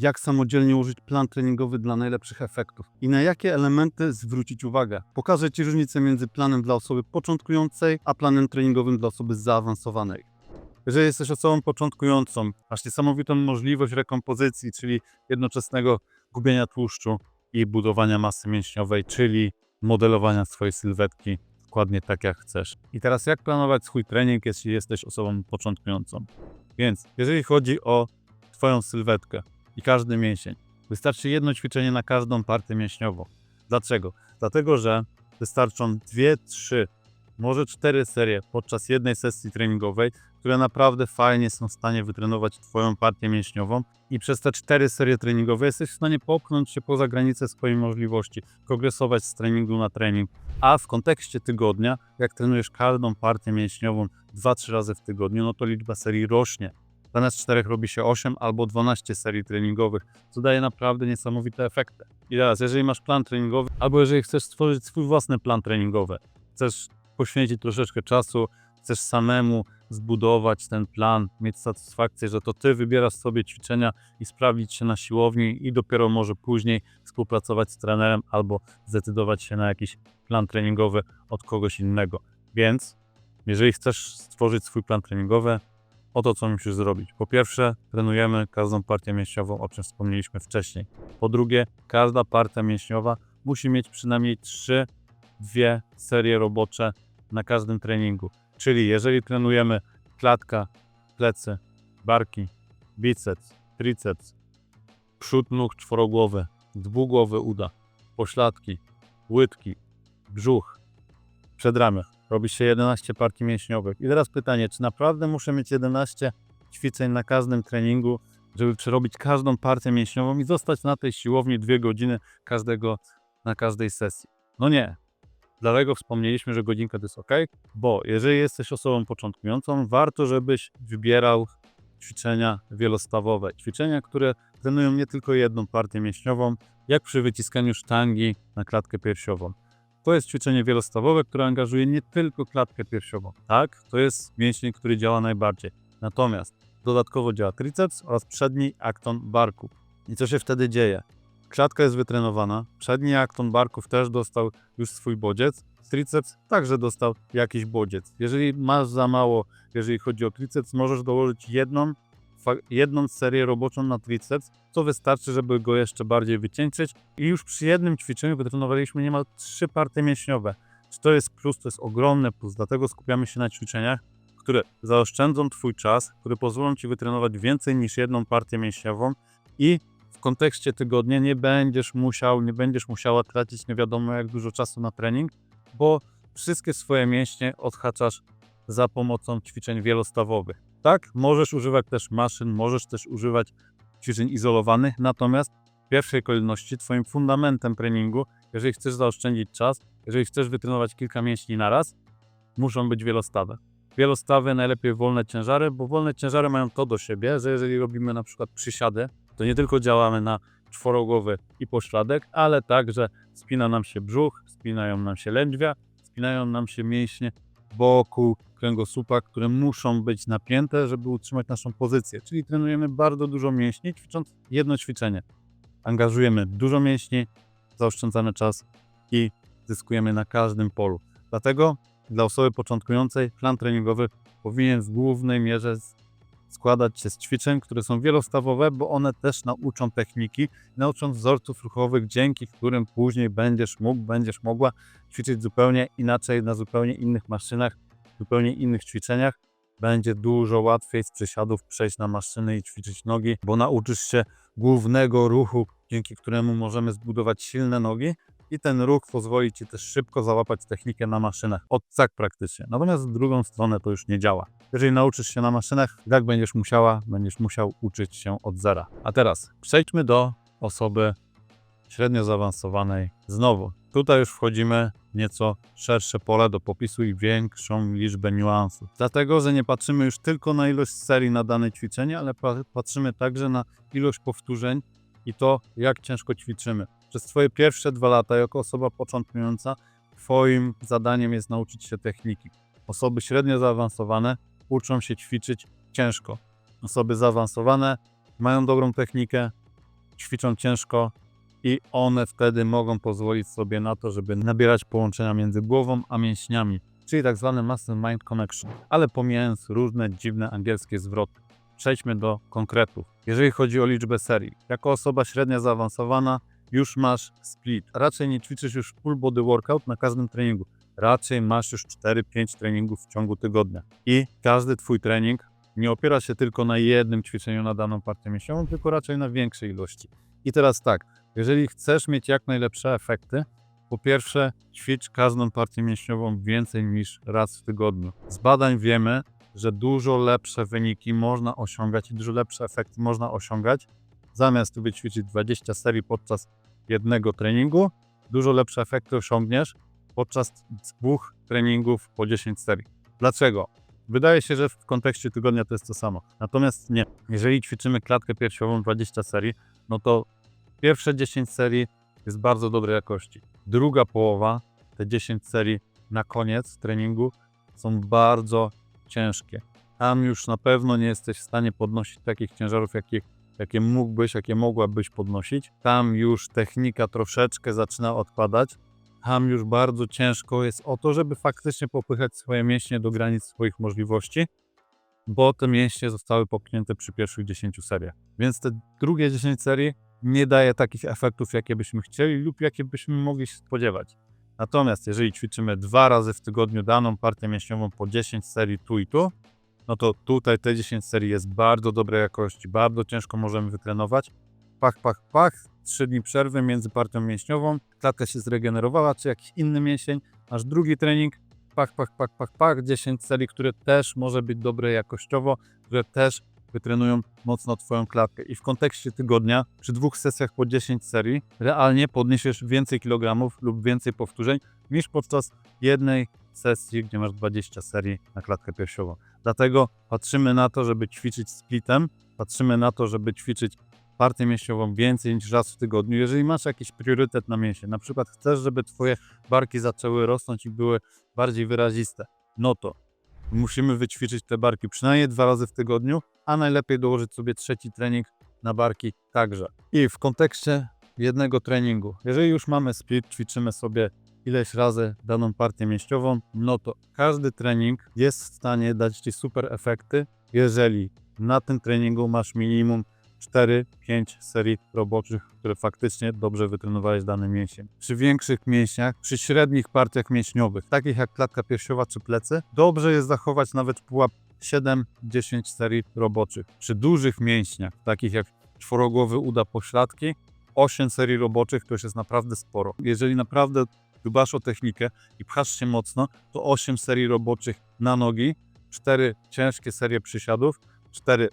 jak samodzielnie użyć plan treningowy dla najlepszych efektów i na jakie elementy zwrócić uwagę. Pokażę Ci różnicę między planem dla osoby początkującej, a planem treningowym dla osoby zaawansowanej. Jeżeli jesteś osobą początkującą, masz niesamowitą możliwość rekompozycji, czyli jednoczesnego gubienia tłuszczu i budowania masy mięśniowej, czyli modelowania swojej sylwetki dokładnie tak jak chcesz. I teraz jak planować swój trening, jeśli jesteś osobą początkującą? Więc jeżeli chodzi o Twoją sylwetkę i każdy mięsień, wystarczy jedno ćwiczenie na każdą partię mięśniową. Dlaczego? Dlatego, że wystarczą dwie, trzy, może cztery serie podczas jednej sesji treningowej, które naprawdę fajnie są w stanie wytrenować Twoją partię mięśniową i przez te cztery serie treningowe jesteś w stanie popchnąć się poza granice swojej możliwości, progresować z treningu na trening. A w kontekście tygodnia, jak trenujesz każdą partię mięśniową 2-3 razy w tygodniu, no to liczba serii rośnie. Zamiast 4 robi się 8 albo 12 serii treningowych, co daje naprawdę niesamowite efekty. I teraz, jeżeli masz plan treningowy, albo jeżeli chcesz stworzyć swój własny plan treningowy, chcesz poświęcić troszeczkę czasu, chcesz samemu zbudować ten plan, mieć satysfakcję, że to ty wybierasz sobie ćwiczenia i sprawdzić się na siłowni i dopiero może później współpracować z trenerem albo zdecydować się na jakiś plan treningowy od kogoś innego. Więc jeżeli chcesz stworzyć swój plan treningowy, oto co musisz zrobić. Po pierwsze, trenujemy każdą partię mięśniową, o czym wspomnieliśmy wcześniej. Po drugie, każda partia mięśniowa musi mieć przynajmniej 3 dwie serie robocze na każdym treningu. Czyli jeżeli trenujemy klatka, plecy, barki, biceps, triceps, przód nóg czworogłowy, dwugłowy uda, pośladki, łydki, brzuch, przedramię. Robi się 11 partii mięśniowych. I teraz pytanie, czy naprawdę muszę mieć 11 ćwiczeń na każdym treningu, żeby przerobić każdą partię mięśniową i zostać na tej siłowni dwie godziny każdego, na każdej sesji? No nie, Dlatego wspomnieliśmy, że godzinka to jest ok, bo jeżeli jesteś osobą początkującą, warto, żebyś wybierał ćwiczenia wielostawowe. Ćwiczenia, które trenują nie tylko jedną partię mięśniową, jak przy wyciskaniu sztangi na klatkę piersiową. To jest ćwiczenie wielostawowe, które angażuje nie tylko klatkę piersiową. Tak, to jest mięsień, który działa najbardziej. Natomiast dodatkowo działa triceps oraz przedni akton barku. I co się wtedy dzieje? Klatka jest wytrenowana, przedni akton barków też dostał już swój bodziec, triceps także dostał jakiś bodziec. Jeżeli masz za mało, jeżeli chodzi o triceps, możesz dołożyć jedną, jedną serię roboczą na triceps, co wystarczy, żeby go jeszcze bardziej wycieńczyć. I już przy jednym ćwiczeniu wytrenowaliśmy niemal trzy partie mięśniowe. Czy to jest plus? To jest ogromny plus, dlatego skupiamy się na ćwiczeniach, które zaoszczędzą Twój czas, które pozwolą Ci wytrenować więcej niż jedną partię mięśniową i w kontekście tygodnia nie będziesz musiał, nie będziesz musiała tracić nie wiadomo jak dużo czasu na trening, bo wszystkie swoje mięśnie odhaczasz za pomocą ćwiczeń wielostawowych. Tak, możesz używać też maszyn, możesz też używać ćwiczeń izolowanych, natomiast w pierwszej kolejności Twoim fundamentem treningu, jeżeli chcesz zaoszczędzić czas, jeżeli chcesz wytrenować kilka mięśni na raz, muszą być wielostawy. Wielostawy, najlepiej wolne ciężary, bo wolne ciężary mają to do siebie, że jeżeli robimy na przykład przysiady, to nie tylko działamy na czworogłowy i pośladek, ale także spina nam się brzuch, spinają nam się lędźwia, spinają nam się mięśnie boku kręgosłupa, które muszą być napięte, żeby utrzymać naszą pozycję. Czyli trenujemy bardzo dużo mięśni, ćwicząc jedno ćwiczenie. Angażujemy dużo mięśni, zaoszczędzamy czas i zyskujemy na każdym polu. Dlatego dla osoby początkującej plan treningowy powinien w głównej mierze składać się z ćwiczeń, które są wielostawowe, bo one też nauczą techniki, nauczą wzorców ruchowych, dzięki którym później będziesz mógł, będziesz mogła ćwiczyć zupełnie inaczej, na zupełnie innych maszynach, zupełnie innych ćwiczeniach. Będzie dużo łatwiej z przysiadów przejść na maszyny i ćwiczyć nogi, bo nauczysz się głównego ruchu, dzięki któremu możemy zbudować silne nogi, i ten ruch pozwoli Ci też szybko załapać technikę na maszynach. Od tak praktycznie. Natomiast w drugą stronę to już nie działa. Jeżeli nauczysz się na maszynach, jak będziesz musiała, będziesz musiał uczyć się od zera. A teraz przejdźmy do osoby średnio zaawansowanej. Znowu, tutaj już wchodzimy nieco szersze pole do popisu i większą liczbę niuansów. Dlatego, że nie patrzymy już tylko na ilość serii na dane ćwiczenie, ale pa- patrzymy także na ilość powtórzeń i to, jak ciężko ćwiczymy. Przez Twoje pierwsze dwa lata, jako osoba początkująca, Twoim zadaniem jest nauczyć się techniki. Osoby średnio zaawansowane uczą się ćwiczyć ciężko. Osoby zaawansowane mają dobrą technikę, ćwiczą ciężko i one wtedy mogą pozwolić sobie na to, żeby nabierać połączenia między głową a mięśniami, czyli tak muscle mind connection. Ale pomijając różne dziwne angielskie zwroty, przejdźmy do konkretów. Jeżeli chodzi o liczbę serii, jako osoba średnia zaawansowana już masz split. Raczej nie ćwiczysz już full body workout na każdym treningu. Raczej masz już 4-5 treningów w ciągu tygodnia. I każdy twój trening nie opiera się tylko na jednym ćwiczeniu na daną partię mięśniową, tylko raczej na większej ilości. I teraz tak, jeżeli chcesz mieć jak najlepsze efekty, po pierwsze ćwicz każdą partię mięśniową więcej niż raz w tygodniu. Z badań wiemy, że dużo lepsze wyniki można osiągać i dużo lepsze efekty można osiągać, zamiast wyćwiczyć 20 serii podczas jednego treningu, dużo lepsze efekty osiągniesz podczas dwóch treningów po 10 serii. Dlaczego? Wydaje się, że w kontekście tygodnia to jest to samo. Natomiast nie. Jeżeli ćwiczymy klatkę piersiową 20 serii, no to pierwsze 10 serii jest bardzo dobrej jakości. Druga połowa, te 10 serii na koniec treningu są bardzo ciężkie. Tam już na pewno nie jesteś w stanie podnosić takich ciężarów, jakie, jakie mógłbyś, jakie mogłabyś podnosić. Tam już technika troszeczkę zaczyna odpadać. Tam już bardzo ciężko jest o to, żeby faktycznie popychać swoje mięśnie do granic swoich możliwości, bo te mięśnie zostały popchnięte przy pierwszych 10 seriach. Więc te drugie 10 serii nie daje takich efektów, jakie byśmy chcieli lub jakie byśmy mogli się spodziewać. Natomiast jeżeli ćwiczymy dwa razy w tygodniu daną partię mięśniową po 10 serii tu i tu, no to tutaj te 10 serii jest bardzo dobrej jakości, bardzo ciężko możemy wytrenować. Pach, pach, pach, 3 dni przerwy między partią mięśniową, klatka się zregenerowała, czy jakiś inny mięsień, aż drugi trening, pach, pach, pach, pach, pach, 10 serii, które też może być dobre jakościowo, które też wytrenują mocno Twoją klatkę. I w kontekście tygodnia, przy dwóch sesjach po 10 serii, realnie podniesiesz więcej kilogramów lub więcej powtórzeń niż podczas jednej sesji, gdzie masz 20 serii na klatkę piersiową. Dlatego patrzymy na to, żeby ćwiczyć splitem, patrzymy na to, żeby ćwiczyć partię mięśniową więcej niż raz w tygodniu. Jeżeli masz jakiś priorytet na mięsie, na przykład chcesz, żeby Twoje barki zaczęły rosnąć i były bardziej wyraziste, no to musimy wyćwiczyć te barki przynajmniej dwa razy w tygodniu, a najlepiej dołożyć sobie trzeci trening na barki także. I w kontekście jednego treningu, jeżeli już mamy split, ćwiczymy sobie ileś razy daną partię mięśniową, no to każdy trening jest w stanie dać Ci super efekty, jeżeli na tym treningu masz minimum 4-5 serii roboczych, które faktycznie dobrze wytrenowałeś dany mięsień. Przy większych mięśniach, przy średnich partiach mięśniowych, takich jak klatka piersiowa czy plecy, dobrze jest zachować nawet pułap 7-10 serii roboczych. Przy dużych mięśniach, takich jak czworogłowy uda pośladki, 8 serii roboczych to już jest naprawdę sporo. Jeżeli naprawdę dbasz o technikę i pchasz się mocno, to 8 serii roboczych na nogi, 4 ciężkie serie przysiadów, 4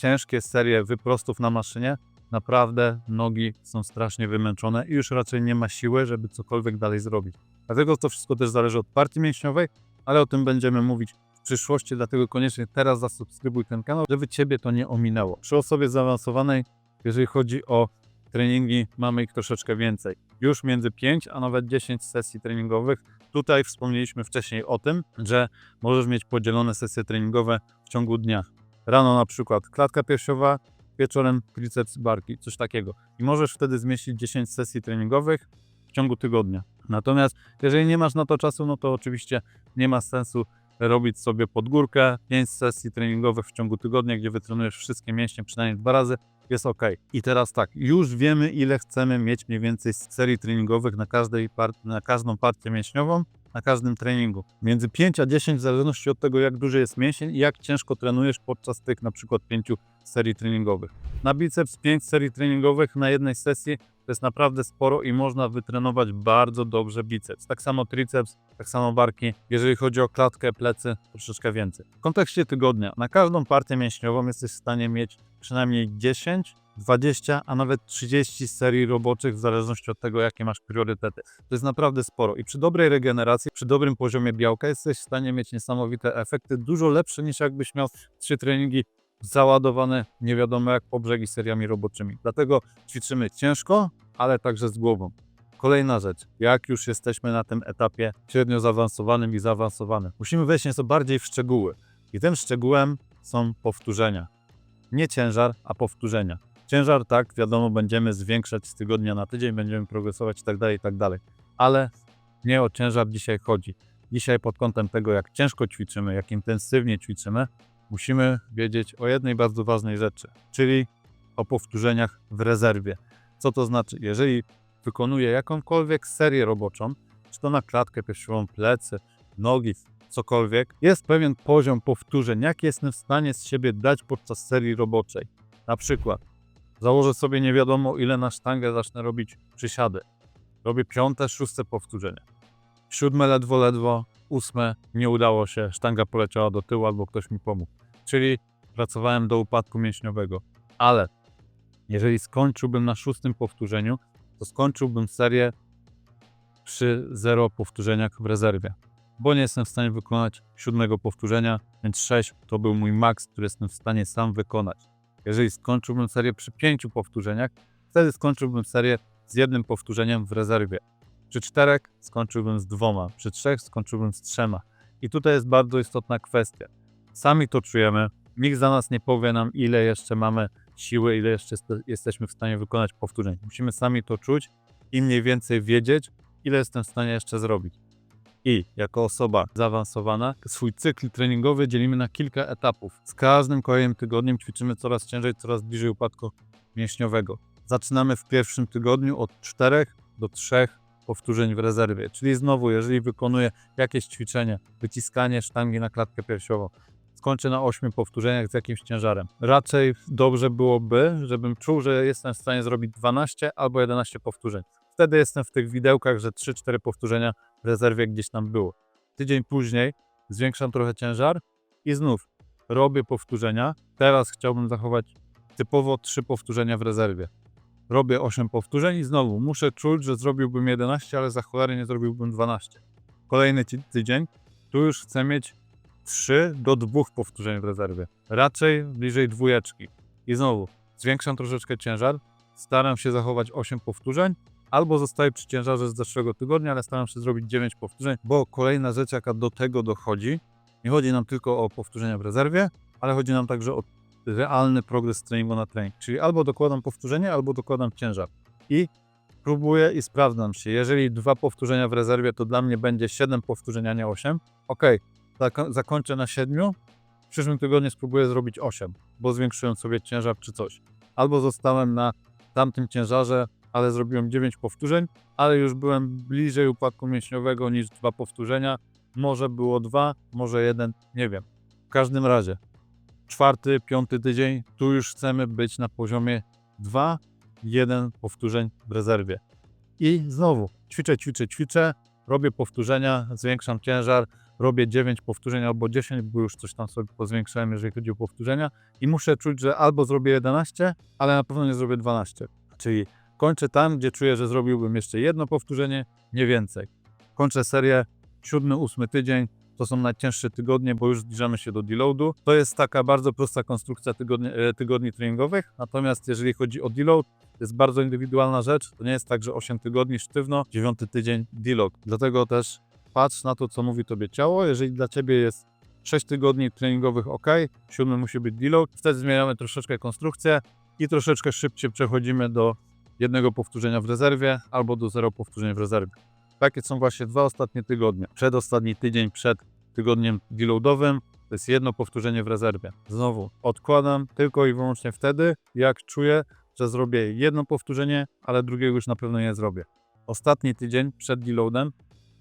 ciężkie serie wyprostów na maszynie, naprawdę nogi są strasznie wymęczone i już raczej nie ma siły, żeby cokolwiek dalej zrobić. Dlatego to wszystko też zależy od partii mięśniowej, ale o tym będziemy mówić w przyszłości, dlatego koniecznie teraz zasubskrybuj ten kanał, żeby Ciebie to nie ominęło. Przy osobie zaawansowanej, jeżeli chodzi o treningi, mamy ich troszeczkę więcej. Już między 5 a nawet 10 sesji treningowych. Tutaj wspomnieliśmy wcześniej o tym, że możesz mieć podzielone sesje treningowe w ciągu dnia. Rano na przykład klatka piersiowa, wieczorem triceps barki, coś takiego. I możesz wtedy zmieścić 10 sesji treningowych w ciągu tygodnia. Natomiast jeżeli nie masz na to czasu, no to oczywiście nie ma sensu robić sobie pod górkę 5 sesji treningowych w ciągu tygodnia, gdzie wytrenujesz wszystkie mięśnie przynajmniej dwa razy, jest ok. I teraz tak, już wiemy ile chcemy mieć mniej więcej serii treningowych na, każdej par- na każdą partię mięśniową, na każdym treningu. Między 5 a 10 w zależności od tego jak duży jest mięsień i jak ciężko trenujesz podczas tych na przykład 5 serii treningowych. Na biceps 5 serii treningowych na jednej sesji to jest naprawdę sporo i można wytrenować bardzo dobrze biceps. Tak samo triceps, tak samo barki. Jeżeli chodzi o klatkę, plecy, troszeczkę więcej. W kontekście tygodnia, na każdą partię mięśniową jesteś w stanie mieć przynajmniej 10, 20, a nawet 30 serii roboczych w zależności od tego, jakie masz priorytety. To jest naprawdę sporo i przy dobrej regeneracji, przy dobrym poziomie białka jesteś w stanie mieć niesamowite efekty, dużo lepsze niż jakbyś miał trzy treningi załadowane nie wiadomo jak po brzegi seriami roboczymi. Dlatego ćwiczymy ciężko, ale także z głową. Kolejna rzecz, jak już jesteśmy na tym etapie średnio zaawansowanym i zaawansowanym, musimy wejść nieco bardziej w szczegóły. I tym szczegółem są powtórzenia. Nie ciężar, a powtórzenia. Ciężar, tak, wiadomo, będziemy zwiększać z tygodnia na tydzień, będziemy progresować i tak dalej, i tak dalej. Ale nie o ciężar dzisiaj chodzi. Dzisiaj pod kątem tego, jak ciężko ćwiczymy, jak intensywnie ćwiczymy, musimy wiedzieć o jednej bardzo ważnej rzeczy, czyli o powtórzeniach w rezerwie. Co to znaczy? Jeżeli wykonuję jakąkolwiek serię roboczą, czy to na klatkę piersiową, plecy, nogi, cokolwiek, jest pewien poziom powtórzeń, jaki jestem w stanie z siebie dać podczas serii roboczej. Na przykład założę sobie nie wiadomo ile na sztangę zacznę robić przysiady. Robię piąte, szóste powtórzenie. Siódme ledwo, ledwo, ósme nie udało się, sztanga poleciała do tyłu albo ktoś mi pomógł. Czyli pracowałem do upadku mięśniowego. Ale jeżeli skończyłbym na szóstym powtórzeniu, to skończyłbym serię przy zero powtórzeniach w rezerwie. Bo nie jestem w stanie wykonać siódmego powtórzenia, więc 6 to był mój maks, który jestem w stanie sam wykonać. Jeżeli skończyłbym serię przy pięciu powtórzeniach, wtedy skończyłbym serię z jednym powtórzeniem w rezerwie. Przy czterech skończyłbym z dwoma, przy trzech skończyłbym z trzema. I tutaj jest bardzo istotna kwestia. Sami to czujemy, nikt za nas nie powie nam, ile jeszcze mamy siły, ile jeszcze jest- jesteśmy w stanie wykonać powtórzeń. Musimy sami to czuć i mniej więcej wiedzieć, ile jestem w stanie jeszcze zrobić. I jako osoba zaawansowana, swój cykl treningowy dzielimy na kilka etapów. Z każdym kolejnym tygodniem ćwiczymy coraz ciężej, coraz bliżej upadku mięśniowego. Zaczynamy w pierwszym tygodniu od 4 do 3 powtórzeń w rezerwie. Czyli znowu, jeżeli wykonuję jakieś ćwiczenie, wyciskanie sztangi na klatkę piersiową, skończę na 8 powtórzeniach z jakimś ciężarem. Raczej dobrze byłoby, żebym czuł, że jestem w stanie zrobić 12 albo 11 powtórzeń. Wtedy jestem w tych widełkach, że 3-4 powtórzenia w rezerwie gdzieś tam było. Tydzień później zwiększam trochę ciężar i znów robię powtórzenia. Teraz chciałbym zachować typowo 3 powtórzenia w rezerwie. Robię 8 powtórzeń i znowu muszę czuć, że zrobiłbym 11, ale za cholerę nie zrobiłbym 12. Kolejny ty- tydzień, tu już chcę mieć 3 do 2 powtórzeń w rezerwie. Raczej bliżej dwójeczki. I znowu zwiększam troszeczkę ciężar, staram się zachować 8 powtórzeń, albo zostaję przy ciężarze z zeszłego tygodnia, ale staram się zrobić 9 powtórzeń, bo kolejna rzecz, jaka do tego dochodzi, nie chodzi nam tylko o powtórzenia w rezerwie, ale chodzi nam także o realny progres treningu na trening. Czyli albo dokładam powtórzenie, albo dokładam ciężar. I próbuję i sprawdzam się. Jeżeli dwa powtórzenia w rezerwie, to dla mnie będzie 7 powtórzeń, a nie 8. Ok, zako- zakończę na 7. W przyszłym tygodniu spróbuję zrobić 8, bo zwiększyłem sobie ciężar czy coś. Albo zostałem na tamtym ciężarze, ale zrobiłem 9 powtórzeń, ale już byłem bliżej upadku mięśniowego niż dwa powtórzenia. Może było dwa, może jeden, nie wiem. W każdym razie, czwarty, piąty tydzień, tu już chcemy być na poziomie 2, 1 powtórzeń w rezerwie. I znowu ćwiczę, ćwiczę, ćwiczę, robię powtórzenia, zwiększam ciężar, robię 9 powtórzeń albo 10, bo już coś tam sobie pozwiększyłem, jeżeli chodzi o powtórzenia i muszę czuć, że albo zrobię 11, ale na pewno nie zrobię 12. Czyli kończę tam, gdzie czuję, że zrobiłbym jeszcze jedno powtórzenie, nie więcej. Kończę serię, siódmy, ósmy tydzień, to są najcięższe tygodnie, bo już zbliżamy się do deloadu. To jest taka bardzo prosta konstrukcja tygodni, e, tygodni treningowych, natomiast jeżeli chodzi o deload, jest bardzo indywidualna rzecz. To nie jest tak, że 8 tygodni sztywno, 9 tydzień deload. Dlatego też patrz na to, co mówi tobie ciało. Jeżeli dla ciebie jest 6 tygodni treningowych ok, 7 musi być deload, wtedy zmieniamy troszeczkę konstrukcję i troszeczkę szybciej przechodzimy do jednego powtórzenia w rezerwie albo do zero powtórzeń w rezerwie. Takie są właśnie dwa ostatnie tygodnie. Przedostatni tydzień przed tygodniem deloadowym to jest jedno powtórzenie w rezerwie. Znowu odkładam tylko i wyłącznie wtedy, jak czuję, że zrobię jedno powtórzenie, ale drugiego już na pewno nie zrobię. Ostatni tydzień przed deloadem,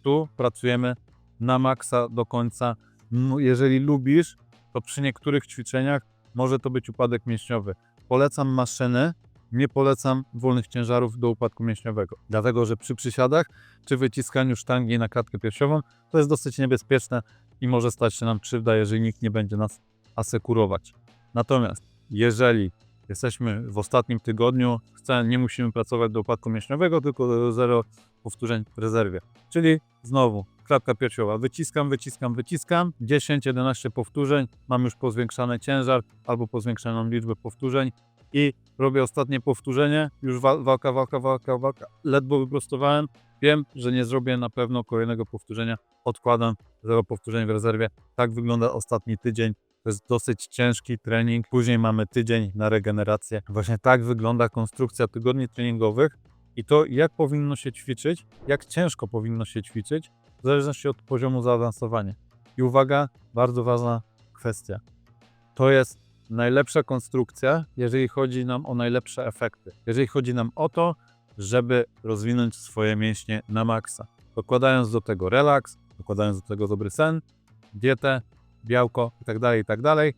tu pracujemy na maksa do końca. M- Jeżeli lubisz, to przy niektórych ćwiczeniach może to być upadek mięśniowy. Polecam maszyny, nie polecam wolnych ciężarów do upadku mięśniowego. Dlatego, że przy przysiadach czy wyciskaniu sztangi na klatkę piersiową to jest dosyć niebezpieczne i może stać się nam krzywda, jeżeli nikt nie będzie nas asekurować. Natomiast jeżeli jesteśmy w ostatnim tygodniu, nie musimy pracować do upadku mięśniowego, tylko do zero powtórzeń w rezerwie. Czyli znowu klatka piersiowa. Wyciskam, wyciskam, wyciskam. 10-11 powtórzeń. Mam już pozwiększany ciężar albo pozwiększoną liczbę powtórzeń i robię ostatnie powtórzenie. Już wa- walka, walka, walka, walka. Ledwo wyprostowałem. Wiem, że nie zrobię na pewno kolejnego powtórzenia. Odkładam zero powtórzeń w rezerwie. Tak wygląda ostatni tydzień To jest dosyć ciężki trening. Później mamy tydzień na regenerację. Właśnie tak wygląda konstrukcja tygodni treningowych i to, jak powinno się ćwiczyć, jak ciężko powinno się ćwiczyć, w zależności od poziomu zaawansowania. I uwaga, bardzo ważna kwestia. To jest najlepsza konstrukcja, jeżeli chodzi nam o najlepsze efekty. Jeżeli chodzi nam o to, żeby rozwinąć swoje mięśnie na maksa. Dokładając do tego relaks, dokładając do tego dobry sen, dietę, białko itd., itd.,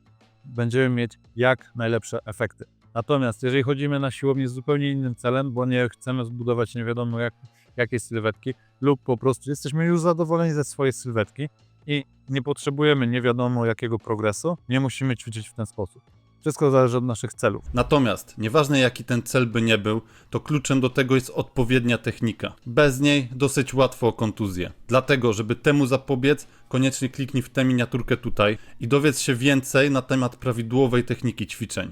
będziemy mieć jak najlepsze efekty. Natomiast jeżeli chodzimy na siłownię z zupełnie innym celem, bo nie chcemy zbudować nie wiadomo jak, jakiej sylwetki, lub po prostu jesteśmy już zadowoleni ze swojej sylwetki i nie potrzebujemy nie wiadomo jakiego progresu, nie musimy ćwiczyć w ten sposób. Wszystko zależy od naszych celów. Natomiast, nieważne jaki ten cel by nie był, to kluczem do tego jest odpowiednia technika. Bez niej dosyć łatwo o kontuzję. Dlatego, żeby temu zapobiec, koniecznie kliknij w tę miniaturkę tutaj i dowiedz się więcej na temat prawidłowej techniki ćwiczeń.